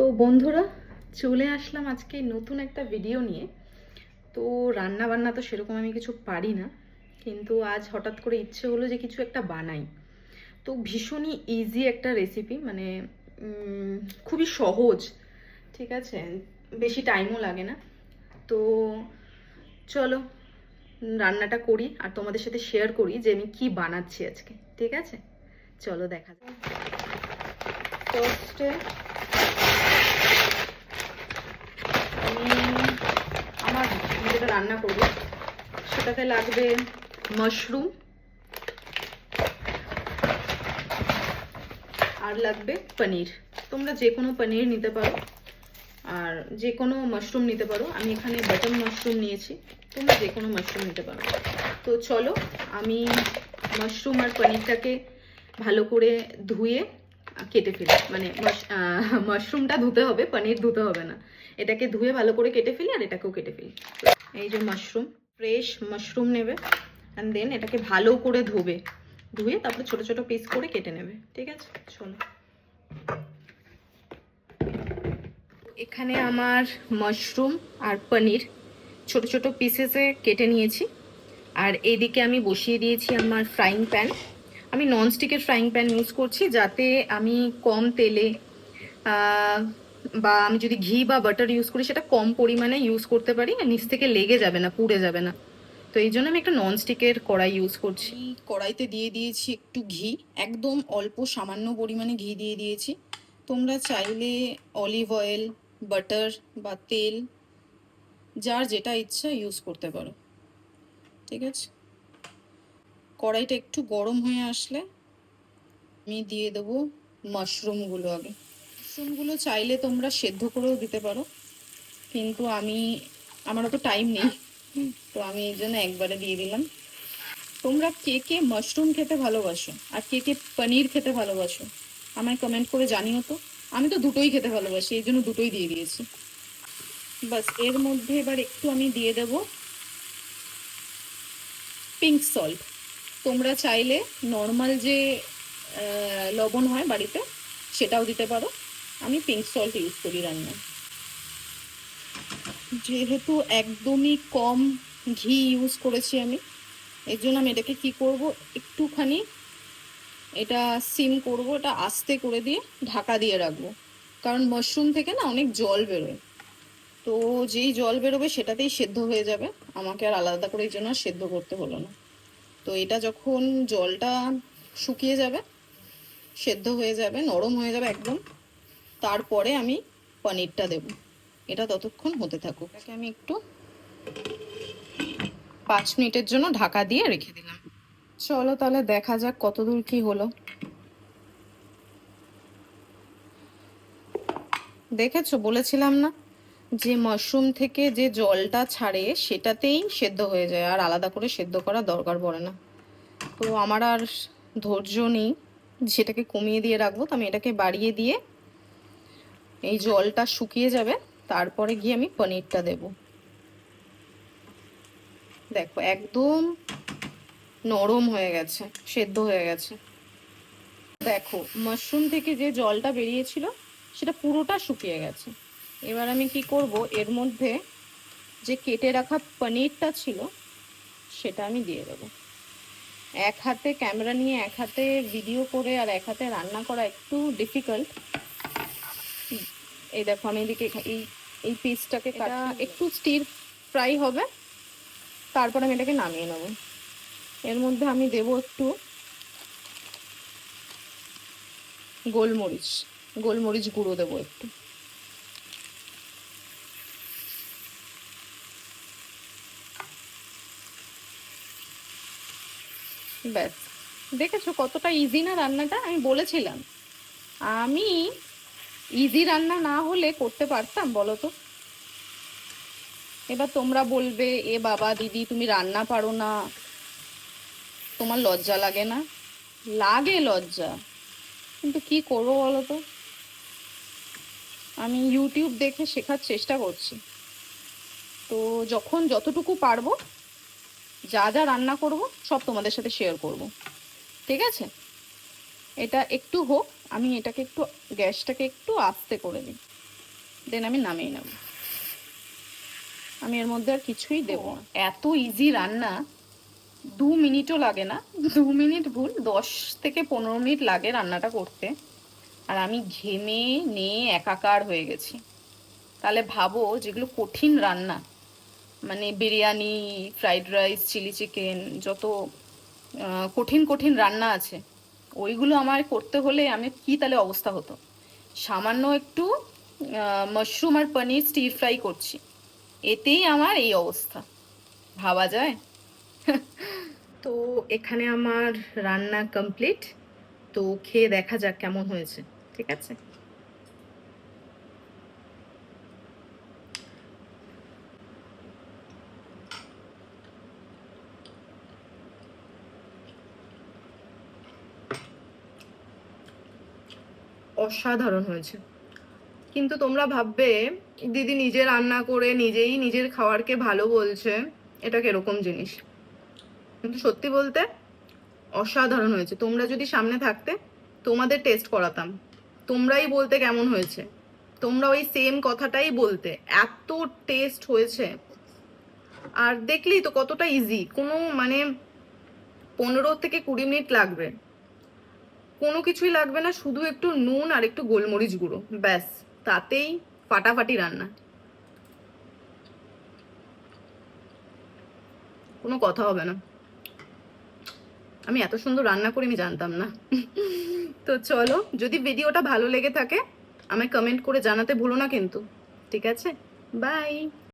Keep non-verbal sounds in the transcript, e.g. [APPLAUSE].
তো বন্ধুরা, চলে আসলাম আজকে নতুন একটা ভিডিও নিয়ে। তো রান্না বান্না তো সেরকম আমি কিছু পারি না, কিন্তু আজ হঠাৎ করে ইচ্ছে হলো যে কিছু একটা বানাই। তো ভীষণই ইজি একটা রেসিপি মানে খুবই সহজ, ঠিক আছে? বেশি টাইমও লাগে না। তো চলো, রান্নাটা করি আর তোমাদের সাথে শেয়ার করি যে আমি কি বানাচ্ছি আজকে, ঠিক আছে? চলো দেখা যাক। ফার্স্টে আমি আমার যেটা রান্না করব, সেটাতে লাগবে মাশরুম, আর লাগবে পনির। তোমরা যে কোনো পনির নিতে পারো, আর যে কোনো মাশরুম নিতে পারো। আমি এখানে বাটন মাশরুম নিয়েছি, তোমরা যে কোনো মাশরুম নিতে পারো। তো চলো, আমি মাশরুম আর পনিরটাকে ভালো করে ধুয়ে, কেটে ফেলি। মানে মাশরুমটা ধুতে হবে, পনির ধুতে হবে না। এটাকে ধুয়ে ভালো করে কেটে ফেলি আর এটাকেও কেটে ফেলি। এই যে মাশরুম ফ্রেশ মাশরুম নেবে অ্যান্ড দেন এটাকে ভালো করে ধোবে। ধুয়ে তারপরে ছোট ছোট পিস করে কেটে নেবে, ঠিক আছে? চলো। এখানে আমার মাশরুম আর পনির ছোট ছোট পিসেসে কেটে নিয়েছি। আর এদিকে আমি বসিয়ে দিয়েছি আমার ফ্রাইং প্যান আমি ননস্টিকের ফ্রাইং প্যান ইউজ করছি যাতে আমি কম তেলে বা আমি যদি ঘি বা বাটার ইউজ করি, সেটা কম পরিমাণে ইউজ করতে পারি নিচ থেকে লেগে যাবে না, পুড়ে যাবে না। তো এই জন্য আমি একটা ননস্টিকের কড়াই ইউজ করছি। কড়াইতে দিয়ে দিয়েছি একটু ঘি, একদম অল্প সামান্য পরিমাণে ঘি দিয়ে দিয়েছি। তোমরা চাইলে অলিভ অয়েল বাটার বা তেল, যার যেটা ইচ্ছা ইউজ করতে পারো। ঠিক আছে? কড়াইটা একটু গরম হয়ে আসলে আমি দিয়ে দেবো মাশরুমগুলো আগে। মাশরুমগুলো চাইলে তোমরা সেদ্ধ করেও দিতে পারো। কিন্তু আমি, আমার অত টাইম নেই। তো আমি এই জন্য একবারে দিয়ে দিলাম। তোমরা কে কে মাশরুম খেতে ভালোবাসো আর কে কে পনির খেতে ভালোবাসো, আমায় কমেন্ট করে জানিও তো। আমি তো দুটোই খেতে ভালোবাসি, এই জন্য দুটোই দিয়ে দিয়েছি। বাস, এর মধ্যে এবার একটু আমি দিয়ে দেব পিঙ্ক সল্ট তোমরা চাইলে নর্মাল যে লবণ হয় বাড়িতে, সেটাও দিতে পারো। আমি পিঙ্ক সল্ট ইউজ করি রান্নায়। যেহেতু একদমই কম ঘি ইউজ করেছি আমি, এর জন্য আমি এটাকে কি করব? একটুখানি এটা সিম করব, এটা আস্তে করে দিয়ে ঢাকা দিয়ে রাখব। কারণ মাশরুম থেকে না অনেক জল বেরোয়। তো যেই জল বেরোবে সেটাতেই সেদ্ধ হয়ে যাবে। আমাকে আর আলাদা করে এই জন্য সেদ্ধ করতে হলো না। তো এটা যখন জলটা শুকিয়ে যাবে, সেদ্ধ হয়ে যাবে, নরম হয়ে যাবে একদম তারপরে আমি পনিরটা দেব। এটা ততক্ষণ হতে থাকুক। এটাকে আমি একটু পাঁচ মিনিটের জন্য ঢাকা দিয়ে রেখে দিলাম। চলো তাহলে দেখা যাক কতদূর কি হলো। দেখেছ? বলেছিলাম না? যে মাশরুম থেকে যে জলটা ছাড়ে সেটাতেই সেদ্ধ হয়ে যায়, আর আলাদা করে সেদ্ধ করার দরকার পড়ে না। তো আমার আর ধৈর্য নেই। সেটাকে কমিয়ে দিয়ে রাখব। তো আমি এটাকে বাড়িয়ে দিয়ে এই জলটা শুকিয়ে যাবে, তারপরে গিয়ে আমি পনিরটা দেব। দেখো, একদম নরম হয়ে গেছে, সেদ্ধ হয়ে গেছে। দেখো, মাশরুম থেকে যে জলটা বেরিয়েছিল, সেটা পুরোটা শুকিয়ে গেছে। এবার আমি কি করব, এর মধ্যে যে কেটে রাখা পনিরটা ছিল, সেটা আমি দিয়ে দেবো। এক হাতে, ক্যামেরা নিয়ে এক হাতে, ভিডিও করে আর এক হাতে রান্না করা একটু ডিফিকাল্ট এই দেখো আমি এদিকে এই এই পিসটাকে কাটা একটু স্টির ফ্রাই হবে তারপর আমি এটাকে নামিয়ে নেব। এর মধ্যে আমি দেব একটু গোলমরিচ গোলমরিচ গুঁড়ো দেবো একটু। ব্যাস। দেখেছ কতটা ইজি না রান্নাটা? আমি বলেছিলাম। আমি ইজি রান্না না হলে করতে পারতাম, বলো তো? এবার তোমরা বলবে, এ বাবা, দিদি, তুমি রান্না পারো না। তোমার লজ্জা লাগে না? লাগে লজ্জা। কিন্তু কি করব বলো তো? আমি ইউটিউব দেখে শেখার চেষ্টা করছি। তো যখন যতটুকু পারব, যা যা রান্না করব, সব তোমাদের সাথে শেয়ার করব। ঠিক আছে? এটা একটু হোক। আমি এটাকে একটু, গ্যাসটাকে একটু আস্তে করে দিই দেন আমি নামিয়ে নেব। আমি এর মধ্যে আর কিছুই দেবো এত ইজি রান্না। দু মিনিটও লাগে না। দু মিনিট ভুল, দশ থেকে পনেরো মিনিট লাগে রান্নাটা করতে। আর আমি ঘেমে নিয়ে একাকার হয়ে গেছি। তাহলে ভাবো যেগুলো কঠিন রান্না। মানে biryani, fried rice, chilli chicken, যত কঠিন কঠিন রান্না আছে। ওইগুলো আমার করতে হলে আমি কি তাহলে অবস্থা হতো? সামান্য একটু মাশরুম আর পনির স্টির ফ্রাই করছি। এতেই আমার এই অবস্থা। ভাবা যায়? [LAUGHS] তো এখানে আমার রান্না কমপ্লিট তো খেয়ে দেখা যাক কেমন হয়েছে। ঠিক আছে? অসাধারণ হয়েছে। কিন্তু তোমরা ভাববে, দিদি নিজে রান্না করে নিজেই নিজের খাওয়ারকে ভালো বলছে, এটা কীরকম জিনিস? কিন্তু সত্যি বলতে, অসাধারণ হয়েছে। তোমরা যদি সামনে থাকতে, তোমাদের টেস্ট করাতাম। তোমরাই বলতে কেমন হয়েছে। তোমরা ওই সেম কথাটাই বলতে। এত টেস্ট হয়েছে। আর দেখলি তো কতটা ইজি কোনো মানে পনেরো থেকে কুড়ি মিনিট লাগবে। কোনো কিছুই লাগবে না, শুধু একটু নুন আর একটু গোলমরিচ গুঁড়ো। ব্যাস, তাতেই ফাটাফাটি রান্না। কোনো কথা হবে না। আমি এত সুন্দর রান্না করি আমি জানতাম না। তো চলো, যদি ভিডিওটা ভালো লেগে থাকে, আমায় কমেন্ট করে জানাতে ভুলো না কিন্তু। ঠিক আছে? বাই